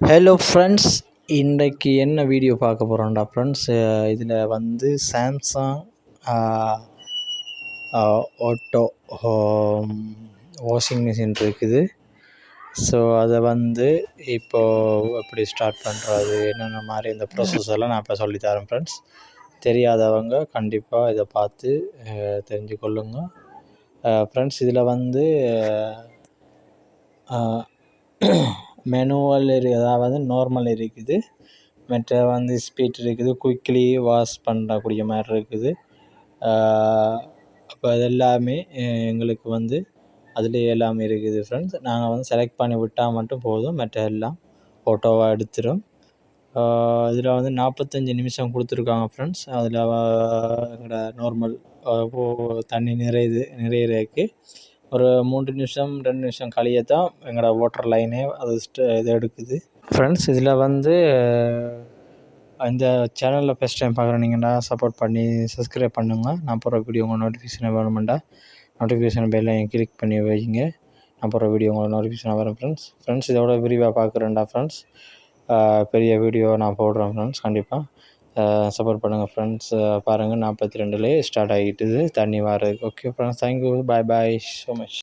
Hello friends இன்றைக்கு என்ன video பார்க்க போகிறோம்டா ஃப்ரெண்ட்ஸ் இதில் வந்து சாம்சங் ஆட்டோ வாஷிங் மிஷின் இருக்குது. ஸோ அதை வந்து இப்போது எப்படி ஸ்டார்ட் பண்ணுறது என்னென்ன மாதிரி இந்த ப்ராசஸ் எல்லாம் நான் இப்போ சொல்லித்தரேன் ஃப்ரெண்ட்ஸ் தெரியாதவங்க கண்டிப்பாக இதை பார்த்து தெரிஞ்சு கொள்ளுங்க ஃப்ரெண்ட்ஸ் இதில் வந்து மெனுவல் இரு அதாவது நார்மல் இருக்குது. மற்ற வந்து ஸ்பீட் இருக்குது குயிக்லி வாஷ் பண்ணக்கூடிய மாதிரி இருக்குது. அப்போ அது எல்லாமே எங்களுக்கு வந்து அதுலேயே எல்லாமே இருக்குது ஃப்ரெண்ட்ஸ் நாங்கள் வந்து செலக்ட் பண்ணி விட்டால் மட்டும் போதும் மற்ற எல்லாம் ஃபோட்டோவாக எடுத்துடும் இதில் வந்து நாற்பத்தஞ்சு நிமிஷம் கொடுத்துருக்காங்க ஃப்ரெண்ட்ஸ் அதில் எங்களோட நார்மல் தண்ணி நிறையுது நிறையிறதுக்கு ஒரு மூன்று நிமிஷம் ரெண்டு நிமிஷம் கழிய தான் எங்களோட வாட்டர் லைனே அது இதை இது எடுக்குது. ஃப்ரெண்ட்ஸ் இதில் வந்து இந்த சேனலில் ஃபஸ்ட் டைம் பார்க்குறீங்கன்னா சப்போர்ட் பண்ணி சப்ஸ்கிரைப் பண்ணுங்கள் நான் போகிற வீடியோ உங்கள் நோட்டிஃபிகேஷன் வேணுமெண்டா நோட்டிஃபிகேஷன் பெல்லையும் கிளிக் பண்ணி வைங்க. நான் போகிற வீடியோ உங்களுக்கு நோட்டிஃபிகேஷன் வரும் ஃப்ரெண்ட்ஸ் ஃப்ரெண்ட்ஸ் இதோட விரிவாக பார்க்குறேன்டா ஃப்ரெண்ட்ஸ் பெரிய வீடியோ நான் போடுறேன் ஃப்ரெண்ட்ஸ் கண்டிப்பாக சப்போர்ட் பண்ணுங்கள் ஃப்ரெண்ட்ஸ் பாருங்கள் நாற்பத்தி ரெண்டுலேயே ஸ்டார்ட் ஆகிட்டுது தண்ணி வர்றது okay friends thank you bye bye so much